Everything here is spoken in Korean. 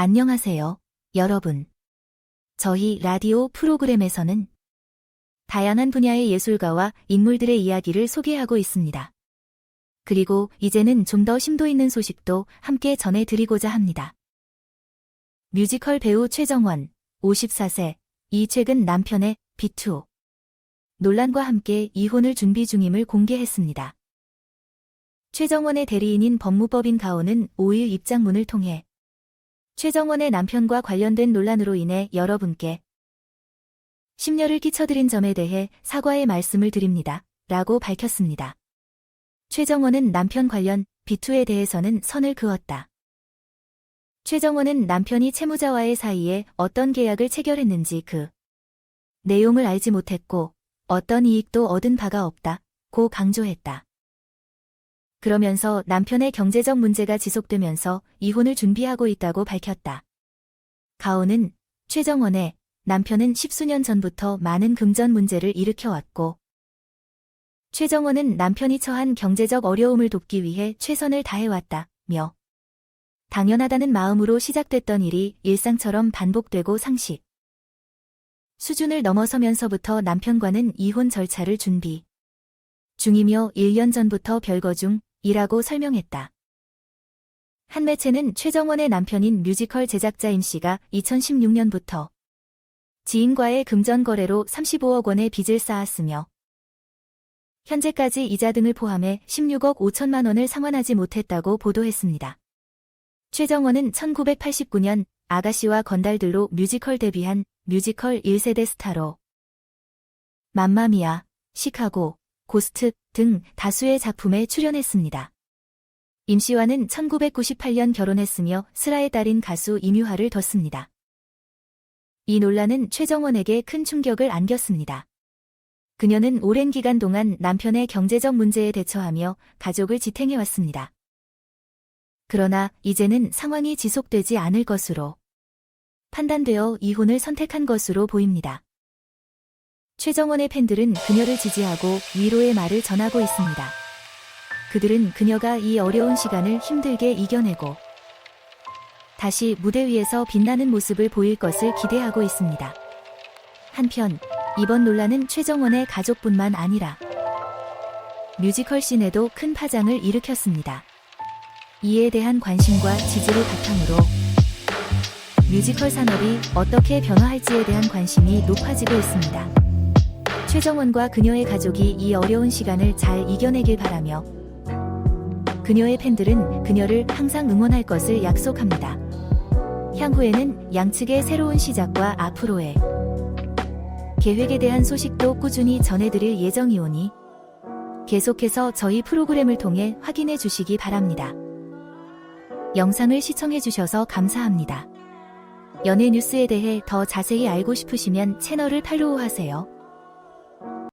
안녕하세요, 여러분. 저희 라디오 프로그램에서는 다양한 분야의 예술가와 인물들의 이야기를 소개하고 있습니다. 그리고 이제는 좀 더 심도 있는 소식도 함께 전해드리고자 합니다. 뮤지컬 배우 최정원, 54세, 이 최근 남편의 비투 논란과 함께 이혼을 준비 중임을 공개했습니다. 최정원의 대리인인 법무법인 가오는 5일 입장문을 통해 최정원의 남편과 관련된 논란으로 인해 여러분께 심려를 끼쳐드린 점에 대해 사과의 말씀을 드립니다. 라고 밝혔습니다. 최정원은 남편 관련 비투에 대해서는 선을 그었다. 최정원은 남편이 채무자와의 사이에 어떤 계약을 체결했는지 그 내용을 알지 못했고 어떤 이익도 얻은 바가 없다. 고 강조했다. 그러면서 남편의 경제적 문제가 지속되면서 이혼을 준비하고 있다고 밝혔다. 가오는 최정원의 남편은 십수년 전부터 많은 금전 문제를 일으켜왔고 최정원은 남편이 처한 경제적 어려움을 돕기 위해 최선을 다해왔다며 당연하다는 마음으로 시작됐던 일이 일상처럼 반복되고 상식 수준을 넘어서면서부터 남편과는 이혼 절차를 준비 중이며 1년 전부터 별거 중 이라고 설명했다. 한 매체는 최정원의 남편인 뮤지컬 제작자 임 씨가 2016년부터 지인과의 금전 거래로 35억 원의 빚을 쌓았으며 현재까지 이자 등을 포함해 16억 5천만 원을 상환하지 못했다고 보도했습니다. 최정원은 1989년 아가씨와 건달들로 뮤지컬 데뷔한 뮤지컬 1세대 스타로 맘마미아, 시카고, 고스트 등 다수의 작품에 출연했습니다. 임 씨와는 1998년 결혼했으며 슬아의 딸인 가수 임유화를 뒀습니다. 이 논란은 최정원에게 큰 충격을 안겼습니다. 그녀는 오랜 기간 동안 남편의 경제적 문제에 대처하며 가족을 지탱해왔습니다. 그러나 이제는 상황이 지속되지 않을 것으로 판단되어 이혼을 선택한 것으로 보입니다. 최정원의 팬들은 그녀를 지지하고 위로의 말을 전하고 있습니다. 그들은 그녀가 이 어려운 시간을 힘들게 이겨내고 다시 무대 위에서 빛나는 모습을 보일 것을 기대하고 있습니다. 한편 이번 논란은 최정원의 가족뿐만 아니라 뮤지컬 씬에도 큰 파장을 일으켰습니다. 이에 대한 관심과 지지를 바탕으로 뮤지컬 산업이 어떻게 변화할지에 대한 관심이 높아지고 있습니다. 최정원과 그녀의 가족이 이 어려운 시간을 잘 이겨내길 바라며 그녀의 팬들은 그녀를 항상 응원할 것을 약속합니다. 향후에는 양측의 새로운 시작과 앞으로의 계획에 대한 소식도 꾸준히 전해드릴 예정이오니 계속해서 저희 프로그램을 통해 확인해 주시기 바랍니다. 영상을 시청해 주셔서 감사합니다. 연예 뉴스에 대해 더 자세히 알고 싶으시면 채널을 팔로우하세요.